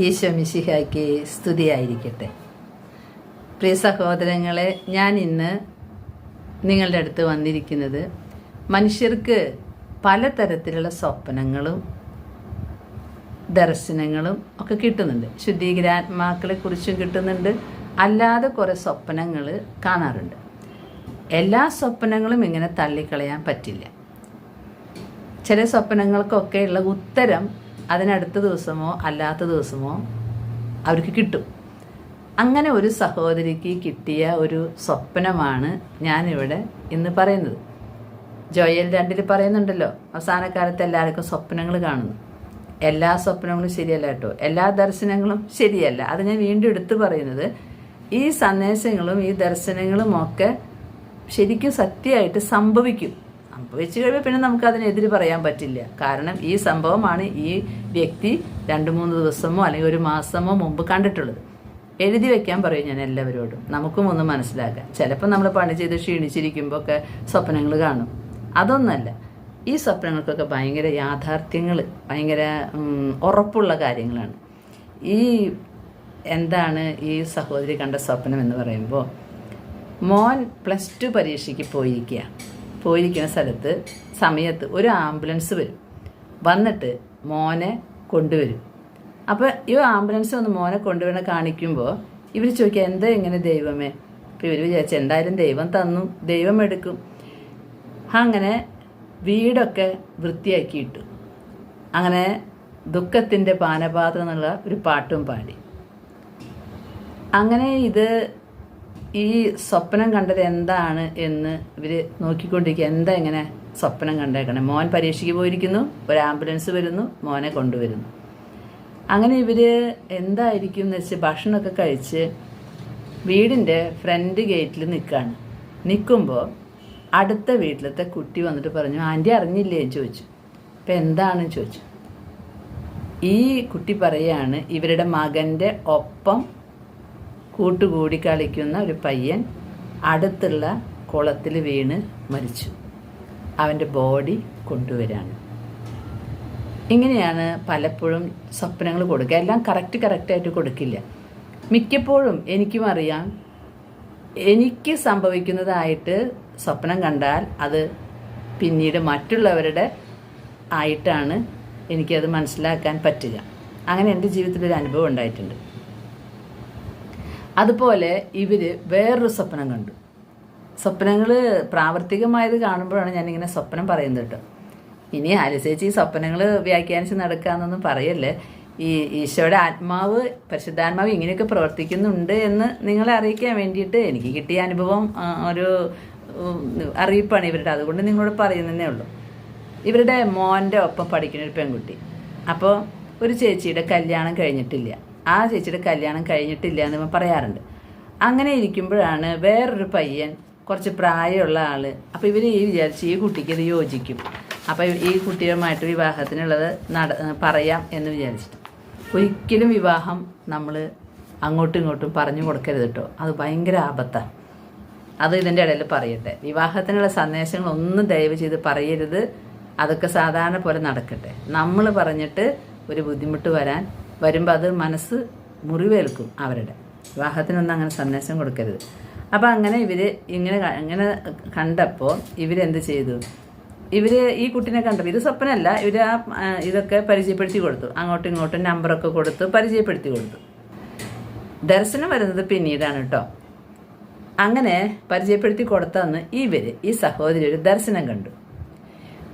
ഈശോ മിശിഹായ്ക്ക് സ്തുതിയായിരിക്കട്ടെ. പ്രിയ സഹോദരങ്ങളെ ഞാൻ ഇന്ന് നിങ്ങളുടെ അടുത്ത് വന്നിരിക്കുന്നത് മനുഷ്യർക്ക് പലതരത്തിലുള്ള സ്വപ്നങ്ങളും ദർശനങ്ങളും ഒക്കെ കിട്ടുന്നുണ്ട്. ശുദ്ധീകരാത്മാക്കളെ കുറിച്ചും കിട്ടുന്നുണ്ട്. അല്ലാതെ കുറേ സ്വപ്നങ്ങൾ കാണാറുണ്ട്. എല്ലാ സ്വപ്നങ്ങളും ഇങ്ങനെ തള്ളിക്കളയാൻ പറ്റില്ല. ചില സ്വപ്നങ്ങൾക്കൊക്കെയുള്ള ഉത്തരം അതിനടുത്ത ദിവസമോ അല്ലാത്ത ദിവസമോ അവർക്ക് കിട്ടും. അങ്ങനെ ഒരു സഹോദരിക്ക് കിട്ടിയ ഒരു സ്വപ്നമാണ് ഞാനിവിടെ ഇന്ന് പറയുന്നത്. ജോയൽ രണ്ടിൽ പറയുന്നുണ്ടല്ലോ അവസാന കാലത്ത് എല്ലാവർക്കും സ്വപ്നങ്ങൾ കാണുന്നു. എല്ലാ സ്വപ്നങ്ങളും ശരിയല്ല കേട്ടോ. എല്ലാ ദർശനങ്ങളും ശരിയല്ല. അത് ഞാൻ വീണ്ടും എടുത്തു പറയുന്നത് ഈ സന്ദേശങ്ങളും ഈ ദർശനങ്ങളും ഒക്കെ ശരിക്കും സത്യമായിട്ട് സംഭവിക്കും. സംഭവിച്ചു കഴിയുമ്പോൾ പിന്നെ നമുക്ക് അതിനെതിരെ പറയാൻ പറ്റില്ല. കാരണം ഈ സംഭവമാണ് ഈ വ്യക്തി രണ്ട് മൂന്ന് ദിവസമോ അല്ലെങ്കിൽ ഒരു മാസമോ മുമ്പ് കണ്ടിട്ടുള്ളത്. എഴുതി വെക്കാൻ പറയും ഞാൻ എല്ലാവരോടും. നമുക്കും ഒന്ന് മനസ്സിലാക്കാം. ചിലപ്പോൾ നമ്മൾ പണി ചെയ്ത് ക്ഷീണിച്ചിരിക്കുമ്പോൾ ഒക്കെ സ്വപ്നങ്ങൾ കാണും. അതൊന്നല്ല. ഈ സ്വപ്നങ്ങൾക്കൊക്കെ ഭയങ്കര യാഥാർത്ഥ്യങ്ങൾ ഭയങ്കര ഉറപ്പുള്ള കാര്യങ്ങളാണ്. ഈ എന്താണ് ഈ സഹോദരി കണ്ട സ്വപ്നം എന്ന് പറയുമ്പോൾ മോൻ പ്ലസ് ടു പരീക്ഷയ്ക്ക് പോയിരിക്കുക പോയിരിക്കുന്ന സ്ഥലത്ത് സമയത്ത് ഒരു ആംബുലൻസ് വരും. വന്നിട്ട് മോനെ കൊണ്ടുവരും. അപ്പോൾ ഈ ആംബുലൻസ് വന്ന് മോനെ കൊണ്ടുവരണ കാണിക്കുമ്പോൾ ഇവർ ചോദിക്കുക എന്താ ഇങ്ങനെ ദൈവമേ? അപ്പോൾ ഇവർ വിചാരിച്ചു എന്തായാലും ദൈവം തന്നു ദൈവം എടുക്കും. അങ്ങനെ വീടൊക്കെ വൃത്തിയാക്കിയിട്ടു അങ്ങനെ ദുഃഖത്തിന്റെ പാനപാത്രം എന്നുള്ള ഒരു പാട്ടും പാടി. അങ്ങനെ ഇത് ഈ സ്വപ്നം കണ്ടത് എന്താണ് എന്ന് ഇവർ നോക്കിക്കൊണ്ടിരിക്കുക. എന്താ ഇങ്ങനെ സ്വപ്നം കണ്ടേക്കണേ? മോൻ പരീക്ഷയ്ക്ക് പോയിരിക്കുന്നു ഒരു ആംബുലൻസ് വരുന്നു മോനെ കൊണ്ടുവരുന്നു. അങ്ങനെ ഇവർ എന്തായിരിക്കും എന്ന് വെച്ച് ഭക്ഷണമൊക്കെ കഴിച്ച് വീടിന്റെ ഫ്രണ്ട് ഗേറ്റിൽ നിൽക്കുകയാണ് നിൽക്കുമ്പോൾ അടുത്ത വീട്ടിലത്തെ കുട്ടി വന്നിട്ട് പറഞ്ഞു ആന്റി അറിഞ്ഞില്ലേ? ചോദിച്ചു. അപ്പം എന്താണെന്ന് ചോദിച്ചു. ഈ കുട്ടി പറയാണ് ഇവരുടെ മകന്റെ ഒപ്പം കൂട്ടുകൂടി കളിക്കുന്ന ഒരു പയ്യൻ അടുത്തുള്ള കുളത്തിൽ വീണ് മരിച്ചു. അവന്റെ ബോഡി കൊണ്ടുവരാണ്. ഇങ്ങനെയാണ് പലപ്പോഴും സ്വപ്നങ്ങൾ കൊടുക്കുക. എല്ലാം കറക്റ്റ് കറക്റ്റായിട്ട് കൊടുക്കില്ല. മിക്കപ്പോഴും എനിക്കും അറിയാം എനിക്ക് സംഭവിക്കുന്നതായിട്ട് സ്വപ്നം കണ്ടാൽ അത് പിന്നീട് മറ്റുള്ളവരുടെ ആയിട്ടാണ് എനിക്കത് മനസ്സിലാക്കാൻ പറ്റുക. അങ്ങനെ എന്റെ ജീവിതത്തിൽ ഒരു അനുഭവം ഉണ്ടായിട്ടുണ്ട്. അതുപോലെ ഇവർ വേറൊരു സ്വപ്നം കണ്ടു. സ്വപ്നങ്ങൾ പ്രാവർത്തികമായത് കാണുമ്പോഴാണ് ഞാനിങ്ങനെ സ്വപ്നം പറയുന്നത് കേട്ടോ. ഇനി ആലിസേച്ചി ഈ സ്വപ്നങ്ങൾ വ്യാഖ്യാനിച്ച് നടക്കാന്നൊന്നും പറയല്ലേ? ഈ ഈശോയുടെ ആത്മാവ് പരിശുദ്ധാത്മാവ് ഇങ്ങനെയൊക്കെ പ്രവർത്തിക്കുന്നുണ്ട് എന്ന് നിങ്ങളെ അറിയിക്കാൻ വേണ്ടിയിട്ട് എനിക്ക് കിട്ടിയ അനുഭവം ഒരു അറിയിപ്പാണ് ഇവരുടെ. അതുകൊണ്ട് നിങ്ങളോട് പറയുന്നതേ ഉള്ളൂ. ഇവരുടെ മോന്റെ ഒപ്പം പഠിക്കുന്ന ഒരു പെൺകുട്ടി. അപ്പോൾ ഒരു ചേച്ചിയുടെ കല്യാണം കഴിഞ്ഞിട്ടില്ല. ആ ചേച്ചിയുടെ കല്യാണം കഴിഞ്ഞിട്ടില്ല എന്ന് പറയാറുണ്ട്. അങ്ങനെ ഇരിക്കുമ്പോഴാണ് വേറൊരു പയ്യൻ കുറച്ച് പ്രായമുള്ള ആൾ. അപ്പോൾ ഇവർ ഈ വിചാരിച്ച് ഈ കുട്ടിക്ക് ഇത് യോജിക്കും. അപ്പോൾ ഈ കുട്ടിയുമായിട്ട് വിവാഹത്തിനുള്ളത് നട പറയാം എന്ന് വിചാരിച്ചിട്ട്. ഒരിക്കലും വിവാഹം നമ്മൾ അങ്ങോട്ടും ഇങ്ങോട്ടും പറഞ്ഞു കൊടുക്കരുത് കേട്ടോ. അത് ഭയങ്കര ആപത്താണ് അത് ഇതിന്റെ ഇടയിൽ പറയട്ടെ. വിവാഹത്തിനുള്ള സന്ദേശങ്ങൾ ഒന്നും ദയവ് ചെയ്ത് പറയരുത്. അതൊക്കെ സാധാരണ പോലെ നടക്കട്ടെ. നമ്മൾ പറഞ്ഞിട്ട് ഒരു ബുദ്ധിമുട്ട് വരാൻ വരുമ്പോൾ അത് മനസ്സ് മുറിവേൽക്കും അവരുടെ. വിവാഹത്തിനൊന്നും അങ്ങനെ സന്ദേശം കൊടുക്കരുത്. അപ്പോൾ അങ്ങനെ ഇവർ ഇങ്ങനെ അങ്ങനെ കണ്ടപ്പോൾ ഇവരെന്ത് ചെയ്തു? ഇവർ ഈ കുട്ടീനെ കണ്ടപ്പോൾ ഇത് സ്വപ്നമല്ല ഇവർ ആ, ഇതൊക്കെ പരിചയപ്പെടുത്തി കൊടുത്തു. അങ്ങോട്ടും ഇങ്ങോട്ടും നമ്പറൊക്കെ കൊടുത്തു പരിചയപ്പെടുത്തി കൊടുത്തു. ദർശനം വരുന്നത് പിന്നീടാണ് കേട്ടോ അങ്ങനെ പരിചയപ്പെടുത്തി കൊടുത്തന്ന് ഇവർ ഈ സഹോദരി ഒരു ദർശനം കണ്ടു.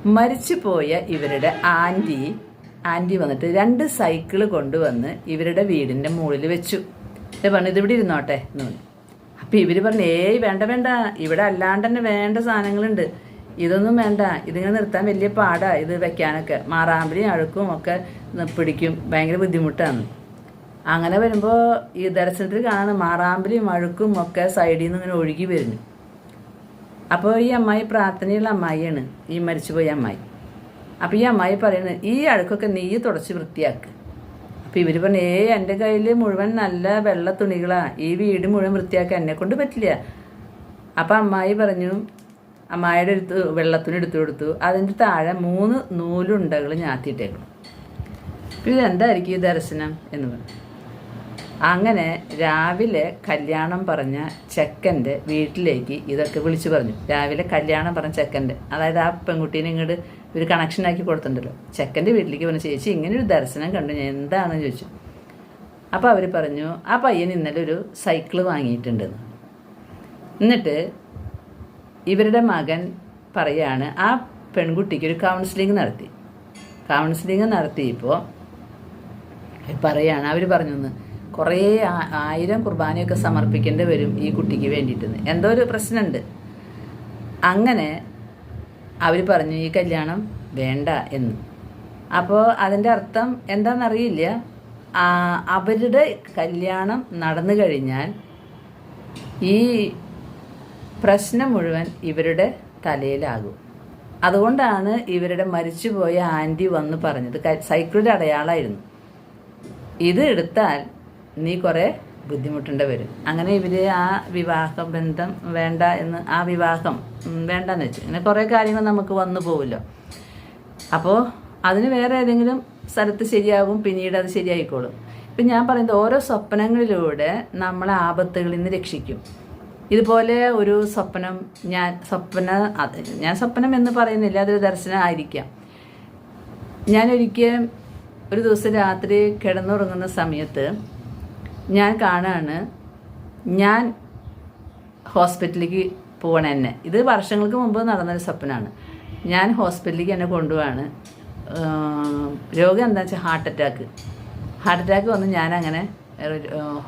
മരിച്ചുപോയ ഇവരുടെ ആന്റി ആന്റി വന്നിട്ട് രണ്ട് സൈക്കിൾ കൊണ്ടുവന്ന് ഇവരുടെ വീടിന്റെ മുകളിൽ വെച്ചു. ഇത് പറഞ്ഞു ഇതിവിടെ ഇരുന്നോട്ടെ എന്ന് പറഞ്ഞു. അപ്പോൾ ഇവർ പറഞ്ഞു ഏയ് വേണ്ട വേണ്ട. ഇവിടെ അല്ലാണ്ട് തന്നെ വേണ്ട സാധനങ്ങളുണ്ട്. ഇതൊന്നും വേണ്ട. ഇതിങ്ങനെ നിർത്താൻ വലിയ പാടാ. ഇത് വെക്കാനൊക്കെ. മാറാമ്പലിയും അഴുക്കും ഒക്കെ പിടിക്കും. ഭയങ്കര ബുദ്ധിമുട്ടാണ്. അങ്ങനെ വരുമ്പോൾ ഈ ദർശനത്തിൽ കാണുന്ന മാറാമ്പലിയും അഴുക്കും ഒക്കെ സൈഡിൽ നിന്ന് ഇങ്ങനെ ഒഴുകി വരുന്നു. അപ്പോൾ ഈ അമ്മായി പ്രാർത്ഥനയുള്ള അമ്മായിയാണ്. ഈ മരിച്ചുപോയ അമ്മായി. അപ്പോൾ ഈ അമ്മായി പറയുന്നത് ഈ അഴുക്കൊക്കെ നീ തുടച്ച് വൃത്തിയാക്ക്. അപ്പോൾ ഇവർ പറഞ്ഞു ഏ എന്റെ കയ്യിൽ മുഴുവൻ നല്ല വെള്ള തുണികളാ. ഈ വീട് മുഴുവൻ വൃത്തിയാക്കാൻ എന്നെ കൊണ്ട് പറ്റില്ല. അപ്പോൾ അമ്മായി പറഞ്ഞു അമ്മായിയുടെ എടുത്ത് വെള്ളത്തുണി എടുത്തു കൊടുത്തു. അതിന്റെ താഴെ മൂന്ന് നൂലുണ്ടകൾ ഞാത്തിയിട്ടേക്കണം. ഇതെന്തായിരിക്കും ഈ ദർശനം എന്ന് പറഞ്ഞു. അങ്ങനെ രാവിലെ കല്യാണം പറഞ്ഞ ചെക്കന്റെ വീട്ടിലേക്ക് ഇതൊക്കെ വിളിച്ചു പറഞ്ഞു. രാവിലെ കല്യാണം പറഞ്ഞ ചെക്കന്റെ അതായത് ആ പെൺകുട്ടീനെ ഇങ്ങോട്ട് ഒരു കണക്ഷനാക്കി കൊടുത്തിട്ടുണ്ടല്ലോ. ചെക്കന്റെ വീട്ടിലേക്ക് പറഞ്ഞു ചേച്ചി ഇങ്ങനെ ഒരു ദർശനം കണ്ടു ഞാൻ എന്താണെന്ന് ചോദിച്ചു. അപ്പോൾ അവർ പറഞ്ഞു ആ പയ്യൻ ഇന്നലെ ഒരു സൈക്കിൾ വാങ്ങിയിട്ടുണ്ടെന്ന്. എന്നിട്ട് ഇവരുടെ മകൻ പറയാണ് ആ പെൺകുട്ടിക്ക് ഒരു കൗൺസിലിംഗ് നടത്തി. കൗൺസിലിംഗ് നടത്തിയപ്പോൾ പറയാണ് അവർ പറഞ്ഞു കുറേ ആയിരം കുർബാനയൊക്കെ സമർപ്പിക്കേണ്ടി വരും ഈ കുട്ടിക്ക് വേണ്ടിയിട്ടെന്ന്. എന്തോ ഒരു പ്രശ്നമുണ്ട് അങ്ങനെ അവർ പറഞ്ഞു ഈ കല്യാണം വേണ്ട എന്ന്. അപ്പോൾ അതിന്റെ അർത്ഥം എന്താണെന്നറിയില്ല അവരുടെ കല്യാണം നടന്നു കഴിഞ്ഞാൽ ഈ പ്രശ്നം മുഴുവൻ ഇവരുടെ തലയിലാകും. അതുകൊണ്ടാണ് ഇവരുടെ മരിച്ചുപോയ ആന്റി വന്ന് പറഞ്ഞത് സൈക്കിളിന്റെ അടയാളമായിരുന്നു. ഇത് എടുത്താൽ നീ കുറേ ബുദ്ധിമുട്ടേണ്ടി വരും. അങ്ങനെ ഇവർ ആ വിവാഹ ബന്ധം വേണ്ട എന്ന് ആ വിവാഹം വേണ്ടെന്ന് വെച്ചു. അങ്ങനെ കുറേ കാര്യങ്ങൾ നമുക്ക് വന്നു പോകുമല്ലോ അപ്പോൾ അതിന് വേറെ ഏതെങ്കിലും സ്ഥലത്ത് ശരിയാകും പിന്നീട് അത് ശരിയായിക്കോളും. ഇപ്പം ഞാൻ പറയുന്നത് ഓരോ സ്വപ്നങ്ങളിലൂടെ നമ്മളെ ആപത്തുകളിൽ നിന്ന് രക്ഷിക്കും. ഇതുപോലെ ഒരു സ്വപ്നം ഞാൻ സ്വപ്ന ഞാൻ സ്വപ്നം എന്ന് പറയുന്നില്ല അതൊരു ദർശനം ആയിരിക്കാം. ഞാനൊരിക്കൽ ഒരു ദിവസം രാത്രി കിടന്നുറങ്ങുന്ന സമയത്ത് ഞാൻ കാണാണ്. ഞാൻ ഹോസ്പിറ്റലിലേക്ക് പോകണ എന്നെ. ഇത് വർഷങ്ങൾക്ക് മുമ്പ് നടന്നൊരു സ്വപ്നമാണ് ഞാൻ ഹോസ്പിറ്റലിലേക്ക് എന്നെ കൊണ്ടുപോവാണ്. രോഗം എന്താ വെച്ചാൽ ഹാർട്ട് അറ്റാക്ക് ഹാർട്ട് അറ്റാക്ക് വന്ന് ഞാനങ്ങനെ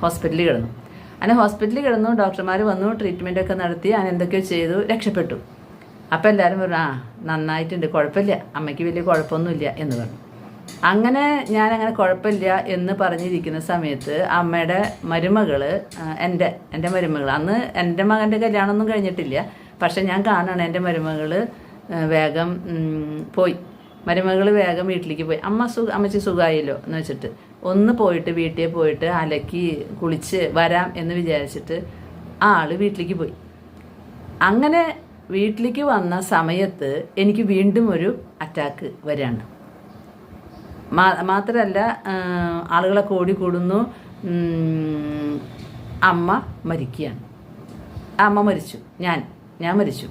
ഹോസ്പിറ്റലിൽ കിടന്നു. അങ്ങനെ ഹോസ്പിറ്റലിൽ കിടന്നു ഡോക്ടർമാർ വന്നു ട്രീറ്റ്മെന്റ് ഒക്കെ നടത്തി ഞാൻ എന്തൊക്കെയോ ചെയ്തു രക്ഷപ്പെട്ടു. അപ്പോൾ എല്ലാവരും പറഞ്ഞു ആ നന്നായിട്ടുണ്ട് കുഴപ്പമില്ല. അമ്മയ്ക്ക് വലിയ കുഴപ്പമൊന്നുമില്ല എന്ന് പറഞ്ഞു. അങ്ങനെ ഞാൻ അങ്ങനെ കുഴപ്പമില്ല എന്ന് പറഞ്ഞിരിക്കുന്ന സമയത്ത് അമ്മയുടെ മരുമകൾ എന്റെ എന്റെ മരുമകൾ അന്ന് എന്റെ മകന്റെ കല്യാണമൊന്നും കഴിഞ്ഞിട്ടില്ല. പക്ഷെ ഞാൻ കാണണം എന്റെ മരുമകൾ വേഗം പോയി. മരുമകൾ വേഗം വീട്ടിലേക്ക് പോയി. അമ്മ സു അമ്മച്ചി സുഖമായല്ലോ എന്ന് വെച്ചിട്ട്. ഒന്ന് പോയിട്ട് വീട്ടിൽ പോയിട്ട് അലക്കി കുളിച്ച് വരാം എന്ന് വിചാരിച്ചിട്ട് ആ ആൾ വീട്ടിലേക്ക് പോയി. അങ്ങനെ വീട്ടിലേക്ക് വന്ന സമയത്ത് എനിക്ക് വീണ്ടും ഒരു അറ്റാക്ക് വരികയാണ്. മാത്രമല്ല ആളുകളെ കോടി കൂടുന്നു അമ്മ മരിക്കുകയാണ്. അമ്മ മരിച്ചു. ഞാൻ ഞാൻ മരിച്ചു.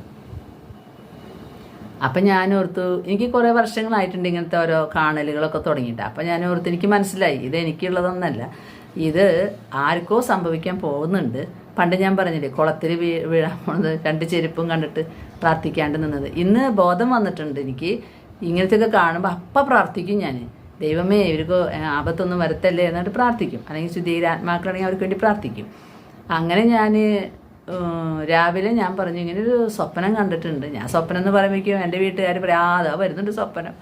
അപ്പം ഞാൻ ഓർത്തു എനിക്ക് കുറേ വർഷങ്ങളായിട്ടുണ്ട് ഇങ്ങനത്തെ ഓരോ കാണലുകളൊക്കെ തുടങ്ങിയിട്ട്. അപ്പം ഞാൻ ഓർത്ത് എനിക്ക് മനസ്സിലായി ഇത് എനിക്കുള്ളതൊന്നല്ല. ഇത് ആർക്കോ സംഭവിക്കാൻ പോകുന്നുണ്ട്. പണ്ട് ഞാൻ പറഞ്ഞില്ലേ കുളത്തിൽ വീ വീഴാൻ പോണത് രണ്ട് ചെരുപ്പും കണ്ടിട്ട് പ്രാർത്ഥിക്കാണ്ട് നിന്നത്. ഇന്ന് ബോധം വന്നിട്ടുണ്ട് എനിക്ക് ഇങ്ങനത്തെയൊക്കെ കാണുമ്പോൾ അപ്പം പ്രാർത്ഥിക്കും ഞാൻ ദൈവമേ ഇവർക്ക് ആപത്തൊന്നും വരത്തല്ലേ എന്നിട്ട് പ്രാർത്ഥിക്കും. അല്ലെങ്കിൽ ശുദ്ധീരാത്മാക്കളാണെങ്കിൽ അവർക്ക് വേണ്ടി പ്രാർത്ഥിക്കും. അങ്ങനെ ഞാൻ രാവിലെ ഞാൻ പറഞ്ഞു ഇങ്ങനെ ഒരു സ്വപ്നം കണ്ടിട്ടുണ്ട്. ഞാൻ സ്വപ്നം എന്ന് പറയുമ്പോഴേക്കും എന്റെ വീട്ടുകാർ പറയാം ആ അതാ വരുന്നുണ്ട് സ്വപ്നം.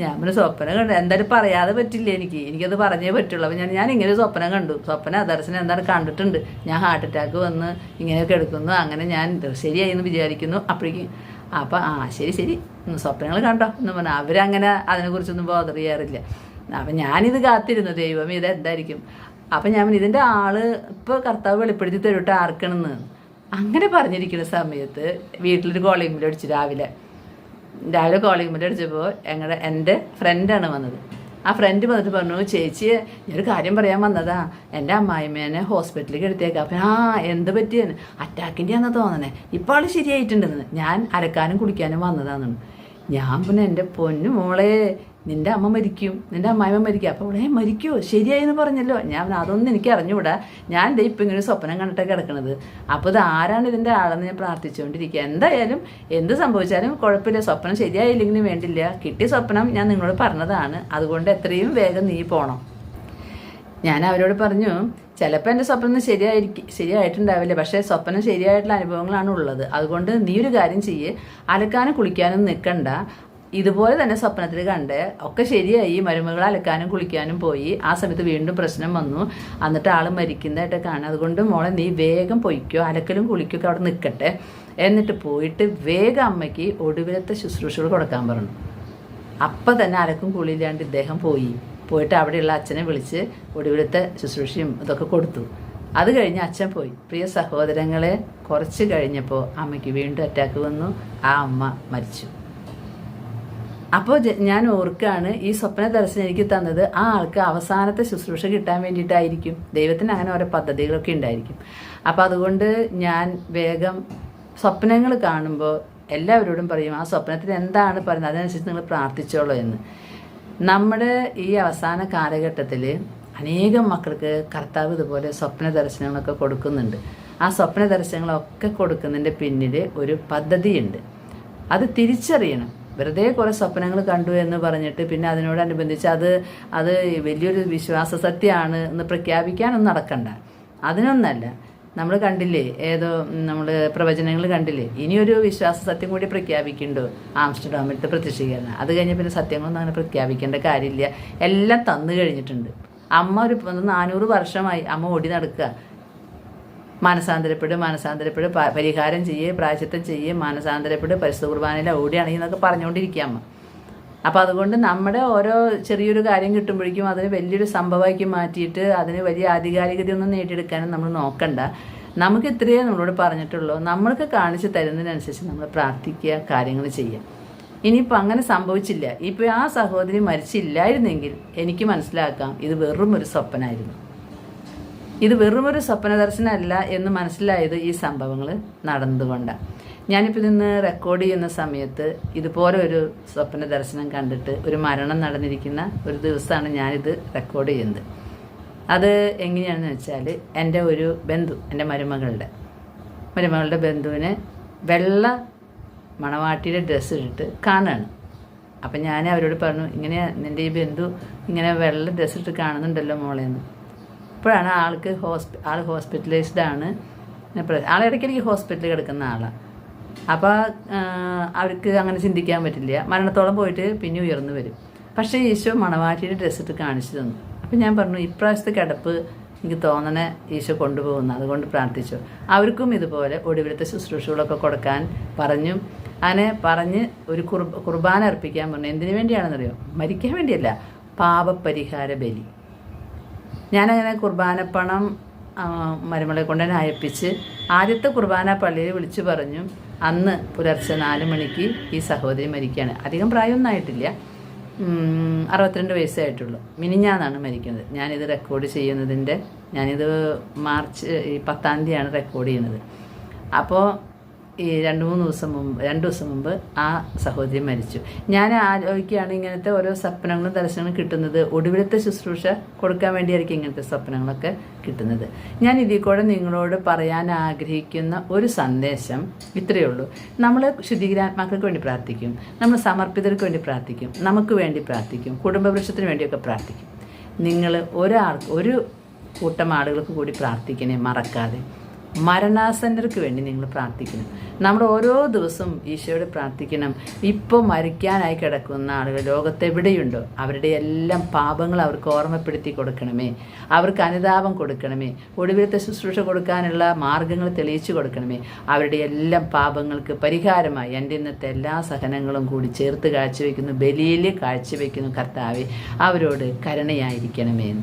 ഞാൻ ഒരു സ്വപ്നം കണ്ടു എന്തായാലും പറയാതെ പറ്റില്ല എനിക്ക്. എനിക്കത് പറഞ്ഞേ പറ്റുള്ളൂ. അപ്പോൾ ഞാൻ ഞാൻ ഇങ്ങനെ സ്വപ്നം കണ്ടു. സ്വപ്നം ദർശനം എന്താണ് കണ്ടിട്ടുണ്ട്. ഞാൻ ഹാർട്ട് അറ്റാക്ക് വന്ന് ഇങ്ങനെയൊക്കെ എടുക്കുന്നു. അങ്ങനെ ഞാൻ ശരിയായി എന്ന് വിചാരിക്കുന്നു. അപ്പോഴേക്കും അപ്പം ആ ശരി ശരി. സ്വപ്നങ്ങൾ കണ്ടോ? എന്ന് പറഞ്ഞാൽ അവരങ്ങനെ അതിനെക്കുറിച്ചൊന്നും ബോധർ ചെയ്യാറില്ല അപ്പം ഞാനിത് കാത്തിരുന്നു ദൈവം ഇത് എന്തായിരിക്കും? അപ്പം ഞാൻ ഇതിന്റെ ആൾ ഇപ്പോൾ കർത്താവ് വെളിപ്പെടുത്തി തരുട്ട് ആർക്കണെന്ന്. അങ്ങനെ പറഞ്ഞിരിക്കുന്ന സമയത്ത് വീട്ടിലൊരു കോളിംഗ് ബിൽ അടിച്ചു രാവിലെ. രാവിലെ കോളിംഗ് ബിൽ അടിച്ചപ്പോൾ ഞങ്ങളുടെ എന്റെ ഫ്രണ്ടാണ് വന്നത്. ആ ഫ്രണ്ട് വന്നിട്ട് പറഞ്ഞു ചേച്ചി ഞാനൊരു കാര്യം പറയാൻ വന്നതാ. എന്റെ അമ്മായിമ്മേനെ ഹോസ്പിറ്റലിലേക്ക് എടുത്തേക്കാം. അപ്പം ആ എന്ത് പറ്റിയെന്ന്? അറ്റാക്കിന്റെ ആണെന്ന് തോന്നണേ. ഇപ്പോൾ ആൾ ശരിയായിട്ടുണ്ടെന്ന്. ഞാൻ അരക്കാനും കുടിക്കാനും വന്നതാണെന്ന്. ഞാൻ പിന്നെ എന്റെ പൊന്നു മോളെ നിന്റെ അമ്മ മരിക്കും നിന്റെ അമ്മായിമ്മ മരിക്കും. അപ്പോൾ ഇവിടെ മരിക്കുമോ ശരിയായി എന്ന് പറഞ്ഞല്ലോ. ഞാൻ അതൊന്നും എനിക്ക് അറിഞ്ഞുകൂടാ. ഞാൻ ദേ ഇപ്പം ഇങ്ങനെ സ്വപ്നം കണ്ടിട്ട് കിടക്കണത്. അപ്പോൾ ഇത് ആരാണ് ഇതിന്റെ ആളെന്ന് ഞാൻ പ്രാർത്ഥിച്ചുകൊണ്ടിരിക്കുക എന്തായാലും എന്ത് സംഭവിച്ചാലും കുഴപ്പമില്ല. സ്വപ്നം ശരിയായില്ലെങ്കിലും വേണ്ടില്ല. കിട്ടിയ സ്വപ്നം ഞാൻ നിങ്ങളോട് പറഞ്ഞതാണ്. അതുകൊണ്ട് എത്രയും വേഗം നീ പോകണം ഞാൻ അവരോട് പറഞ്ഞു ചിലപ്പോൾ എന്റെ സ്വപ്നം ശരിയായിരിക്കും ശരിയായിട്ടുണ്ടാവില്ല. പക്ഷേ സ്വപ്നം ശരിയായിട്ടുള്ള അനുഭവങ്ങളാണ് ഉള്ളത്. അതുകൊണ്ട് നീ ഒരു കാര്യം ചെയ്യ്. അലക്കാനും കുളിക്കാനും നിൽക്കണ്ട ഇതുപോലെ തന്നെ സ്വപ്നത്തിൽ കണ്ട് ഒക്കെ ശരിയായി മരുമകൾ അലക്കാനും കുളിക്കാനും പോയി. ആ സമയത്ത് വീണ്ടും പ്രശ്നം വന്നു. എന്നിട്ട് ആൾ മരിക്കുന്നതായിട്ട് കാണാം. അതുകൊണ്ട് മോളെ നീ വേഗം പൊയ്ക്കോ. അലക്കലും കുളിക്കൊക്കെ അവിടെ നിൽക്കട്ടെ എന്നിട്ട് പോയിട്ട് വേഗം അമ്മയ്ക്ക് ഒടുവിലത്തെ ശുശ്രൂഷകൾ കൊടുക്കാൻ പറഞ്ഞു. അപ്പം തന്നെ അലക്കും കുളിയില്ലാണ്ട് ഇദ്ദേഹം പോയി. പോയിട്ട് അവിടെയുള്ള അച്ഛനെ വിളിച്ച് ഒടുവിലത്തെ ശുശ്രൂഷയും ഇതൊക്കെ കൊടുത്തു. അത് കഴിഞ്ഞ് അച്ഛൻ പോയി. പ്രിയ സഹോദരങ്ങളെ കുറച്ച് കഴിഞ്ഞപ്പോൾ അമ്മയ്ക്ക് വീണ്ടും അറ്റാക്ക് വന്നു. ആ അമ്മ മരിച്ചു. അപ്പോൾ ഞാൻ ഓർക്കാണ് ഈ സ്വപ്ന ദർശനം എനിക്ക് തന്നത് ആ ആൾക്ക് അവസാനത്തെ ശുശ്രൂഷ കിട്ടാൻ വേണ്ടിയിട്ടായിരിക്കും. ദൈവത്തിന് അങ്ങനെ ഓരോ പദ്ധതികളൊക്കെ ഉണ്ടായിരിക്കും. അപ്പോൾ അതുകൊണ്ട് ഞാൻ വേഗം സ്വപ്നങ്ങൾ കാണുമ്പോൾ എല്ലാവരോടും പറയും ആ സ്വപ്നത്തിൽ എന്താണ് പറയുന്നത്? അതിനനുസരിച്ച് നിങ്ങൾ പ്രാർത്ഥിച്ചോളൂ എന്ന്. നമ്മുടെ ഈ അവസാന കാലഘട്ടത്തിൽ അനേകം മക്കൾക്ക് കർത്താവ് ഇതുപോലെ സ്വപ്ന ദർശനങ്ങളൊക്കെ കൊടുക്കുന്നുണ്ട്. ആ സ്വപ്ന ദർശനങ്ങളൊക്കെ കൊടുക്കുന്നതിന്റെ പിന്നിൽ ഒരു പദ്ധതിയുണ്ട്. അത് തിരിച്ചറിയണം. വെറുതെ കുറേ സ്വപ്നങ്ങൾ കണ്ടു എന്ന് പറഞ്ഞിട്ട് പിന്നെ അതിനോടനുബന്ധിച്ച് അത് അത് വലിയൊരു വിശ്വാസ സത്യമാണ് എന്ന് പ്രഖ്യാപിക്കാനൊന്നും നടക്കണ്ട. അതിനൊന്നല്ല നമ്മൾ കണ്ടില്ലേ? ഏതോ നമ്മൾ പ്രവചനങ്ങൾ കണ്ടില്ലേ? ഇനിയൊരു വിശ്വാസ സത്യം കൂടി പ്രഖ്യാപിക്കുന്നുണ്ടോ. ആംസ്റ്റർഡാമിലത്തെ പ്രത്യക്ഷീകരണം അത് കഴിഞ്ഞ് പിന്നെ സത്യങ്ങളൊന്നും അങ്ങനെ പ്രഖ്യാപിക്കേണ്ട കാര്യമില്ല. എല്ലാം തന്നു കഴിഞ്ഞിട്ടുണ്ട്. അമ്മ ഒരു നാനൂറ് വർഷമായി അമ്മ ഓടി നടക്കുക. മാനസാന്തരപ്പെട് മാനസാന്തരപ്പെട് പരിഹാരം ചെയ്യേ പ്രായശത്തം ചെയ്യേ മാനസാന്തരപ്പെട് പരിശുദ്ധ കുർബാനയിൽ ഓടിയാണെങ്കിൽ എന്നൊക്കെ പറഞ്ഞുകൊണ്ടിരിക്കുക അമ്മ. അപ്പോൾ അതുകൊണ്ട് നമ്മുടെ ഓരോ ചെറിയൊരു കാര്യം കിട്ടുമ്പോഴേക്കും അതിന് വലിയൊരു സംഭവമാക്കി മാറ്റിയിട്ട് അതിന് വലിയ ആധികാരികതയൊന്നും നേടിയെടുക്കാനും നമ്മൾ നോക്കണ്ട. നമുക്ക് ഇത്രയേ നമ്മളോട് പറഞ്ഞിട്ടുള്ളൂ. നമ്മൾക്ക് കാണിച്ചു തരുന്നതിനനുസരിച്ച് നമ്മൾ പ്രാർത്ഥിക്കുക കാര്യങ്ങൾ ചെയ്യുക. ഇനിയിപ്പോൾ അങ്ങനെ സംഭവിച്ചില്ല. ഇപ്പോൾ ആ സഹോദരി മരിച്ചില്ലായിരുന്നെങ്കിൽ എനിക്ക് മനസ്സിലാക്കാം ഇത് വെറും ഒരു സ്വപ്നമായിരുന്നു ഇത് വെറുമൊരു സ്വപ്ന ദർശനമല്ല എന്ന് മനസ്സിലായത് ഈ സംഭവങ്ങൾ നടന്നുകൊണ്ടാണ് ഞാനിപ്പോൾ നിന്ന് റെക്കോർഡ് ചെയ്യുന്ന സമയത്ത് ഇതുപോലെ ഒരു സ്വപ്ന ദർശനം കണ്ടിട്ട് ഒരു മരണം നടന്നിരിക്കുന്ന ഒരു ദിവസമാണ് ഞാനിത് റെക്കോർഡ് ചെയ്യുന്നത്. അത് എങ്ങനെയാണെന്ന് വെച്ചാൽ എന്റെ ഒരു ബന്ധു എന്റെ മരുമകളുടെ മരുമകളുടെ ബന്ധുവിന് വെള്ള മണവാട്ടിയുടെ ഡ്രസ്സ് ഇട്ടിട്ട് കാണുകയാണ് അപ്പം ഞാൻ അവരോട് പറഞ്ഞു ഇങ്ങനെ നിന്റെ ഈ ബന്ധു ഇങ്ങനെ വെള്ള ഡ്രസ്സ് ഇട്ട് കാണുന്നുണ്ടല്ലോ മോളെ എന്ന്. അപ്പോഴാണ് ആൾക്ക് ഹോസ്പി ആൾ ഹോസ്പിറ്റലൈസ്ഡ് ആണ്. ഇടയ്ക്കിടയ്ക്ക് ഹോസ്പിറ്റലിൽ കിടക്കുന്ന ആളാണ് അപ്പോൾ അവർക്ക് അങ്ങനെ ചിന്തിക്കാൻ പറ്റില്ല. മരണത്തോളം പോയിട്ട് പിന്നെ ഉയർന്നു വരും. പക്ഷേ ഈശോ മണവാറ്റിയുടെ ഡ്രസ്സ് ഇട്ട് കാണിച്ചു തന്നു. അപ്പം ഞാൻ പറഞ്ഞു ഇപ്രാവശ്യത്തെ കിടപ്പ് എനിക്ക് തോന്നണേ ഈശോ കൊണ്ടുപോകുന്നു അതുകൊണ്ട് പ്രാർത്ഥിച്ചു. അവർക്കും ഇതുപോലെ ഒടുവിലത്തെ ശുശ്രൂഷകളൊക്കെ കൊടുക്കാൻ പറഞ്ഞു. അങ്ങനെ പറഞ്ഞ് ഒരു കുർബ കുർബാന അർപ്പിക്കാൻ പറഞ്ഞു. എന്തിനു വേണ്ടിയാണെന്നറിയോ? മരിക്കാൻ വേണ്ടിയല്ല. പാപപരിഹാര ബലി. ഞാനങ്ങനെ കുർബാനപ്പണം മരുമകളെ കൊണ്ട് തന്നെ അയപ്പിച്ച് ആദ്യത്തെ കുർബാന പള്ളിയിൽ വിളിച്ചു പറഞ്ഞു അന്ന് പുലർച്ചെ നാല് മണിക്ക് ഈ സഹോദരി മരിക്കുകയാണ്. അധികം പ്രായമൊന്നും ആയിട്ടില്ല. അറുപത്തിരണ്ട് വയസ്സേ ആയിട്ടുള്ളൂ. മിനിഞ്ഞാന്നാണ് മരിക്കുന്നത്. ഞാനിത് റെക്കോർഡ് ചെയ്യുന്നതിന്റെ ഞാനിത് മാർച്ച് പത്താം തീയതിയാണ് റെക്കോർഡ് ചെയ്യുന്നത്. അപ്പോൾ ഈ രണ്ട് മൂന്ന് ദിവസം മുമ്പ് രണ്ട് ദിവസം മുമ്പ് ആ സഹോദരി മരിച്ചു. ഞാൻ ആലോചിക്കുകയാണ് ഇങ്ങനത്തെ ഓരോ സ്വപ്നങ്ങളും ദർശനങ്ങളും കിട്ടുന്നത്. ഒടുവിലത്തെ ശുശ്രൂഷ കൊടുക്കാൻ വേണ്ടിയായിരിക്കും ഇങ്ങനത്തെ സ്വപ്നങ്ങളൊക്കെ കിട്ടുന്നത്. ഞാൻ ഇതിൽ കൂടെ നിങ്ങളോട് പറയാൻ ആഗ്രഹിക്കുന്ന ഒരു സന്ദേശം ഇത്രയേ ഉള്ളൂ. നമ്മൾ ശുദ്ധീകരാത്മാക്കൾക്ക് വേണ്ടി പ്രാർത്ഥിക്കും. നമ്മൾ സമർപ്പിതർക്ക് വേണ്ടി പ്രാർത്ഥിക്കും. നമുക്ക് വേണ്ടി പ്രാർത്ഥിക്കും. കുടുംബവൃക്ഷത്തിന് വേണ്ടിയൊക്കെ പ്രാർത്ഥിക്കും. നിങ്ങൾ ഒരാൾക്ക് ഒരു കൂട്ടം ആളുകൾക്ക് കൂടി പ്രാർത്ഥിക്കണേ മറക്കാതെ. മരണാസന്നർക്ക് വേണ്ടി നിങ്ങൾ പ്രാർത്ഥിക്കണം. നമ്മൾ ഓരോ ദിവസവും ഈശോയോട് പ്രാർത്ഥിക്കണം. ഇപ്പോൾ മരിക്കാനായി കിടക്കുന്ന ആളുകൾ ലോകത്തെവിടെയുണ്ടോ അവരുടെ എല്ലാം പാപങ്ങൾ അവർക്ക് ഓർമ്മപ്പെടുത്തി കൊടുക്കണമേ. അവർക്ക് അനുതാപം കൊടുക്കണമേ. ഒടുവിലത്തെ ശുശ്രൂഷ കൊടുക്കാനുള്ള മാർഗങ്ങൾ തെളിയിച്ചു കൊടുക്കണമേ. അവരുടെ എല്ലാം പാപങ്ങൾക്ക് പരിഹാരമായി എന്റെ ഇന്നത്തെ എല്ലാ സഹനങ്ങളും കൂടി ചേർത്ത് കാഴ്ചവെക്കുന്നു. ബലിയിൽ കാഴ്ചവെക്കുന്നു കർത്താവെ. അവരോട് കരുണയായിരിക്കണമേ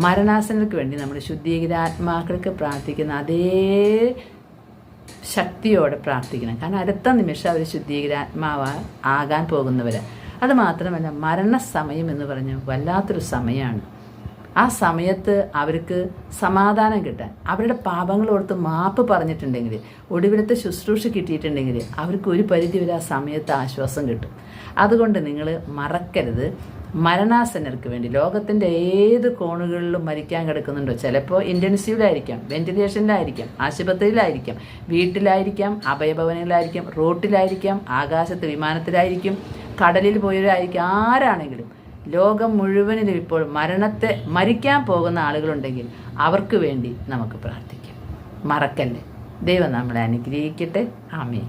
എന്ന് മരണാസനങ്ങൾക്ക് വേണ്ടി നമ്മൾ ശുദ്ധീകരാത്മാക്കൾക്ക് പ്രാർത്ഥിക്കുന്ന അതേ ശക്തിയോടെ പ്രാർത്ഥിക്കണം. കാരണം അടുത്ത നിമിഷം അവർ ശുദ്ധീകരാത്മാവ ആകാൻ പോകുന്നവർ അത് മാത്രമല്ല മരണസമയം എന്ന് പറഞ്ഞ വല്ലാത്തൊരു സമയമാണ് ആ സമയത്ത് അവർക്ക് സമാധാനം കിട്ടാൻ അവരുടെ പാപങ്ങൾ ഓർത്ത് മാപ്പ് പറഞ്ഞിട്ടുണ്ടെങ്കിൽ ഒടുവിലത്തെ ശുശ്രൂഷ കിട്ടിയിട്ടുണ്ടെങ്കിൽ അവർക്ക് ഒരു പരിധി വരെ ആ സമയത്ത് ആശ്വാസം കിട്ടും. അതുകൊണ്ട് നിങ്ങൾ മറക്കരുത്. മരണാസന്നർക്ക് വേണ്ടി ലോകത്തിന്റെ ഏത് കോണുകളിലും മരിക്കാൻ കിടക്കുന്നുണ്ടോ? ചിലപ്പോൾ ഇന്റൻസീവിലായിരിക്കാം വെന്റിലേഷനിലായിരിക്കാം ആശുപത്രിയിലായിരിക്കാം വീട്ടിലായിരിക്കാം അഭയഭവനങ്ങളിലായിരിക്കാം റോട്ടിലായിരിക്കാം ആകാശത്ത് വിമാനത്തിലായിരിക്കും കടലിൽ പോയവരായിരിക്കും ആരാണെങ്കിലും. ലോകം മുഴുവനിലും ഇപ്പോൾ മരണത്തെ മരിക്കാൻ പോകുന്ന ആളുകളുണ്ടെങ്കിൽ അവർക്ക് വേണ്ടി നമുക്ക് പ്രാർത്ഥിക്കാം. മറക്കല്ലേ. ദൈവം നമ്മളെ അനുഗ്രഹിക്കട്ടെ. ആമേ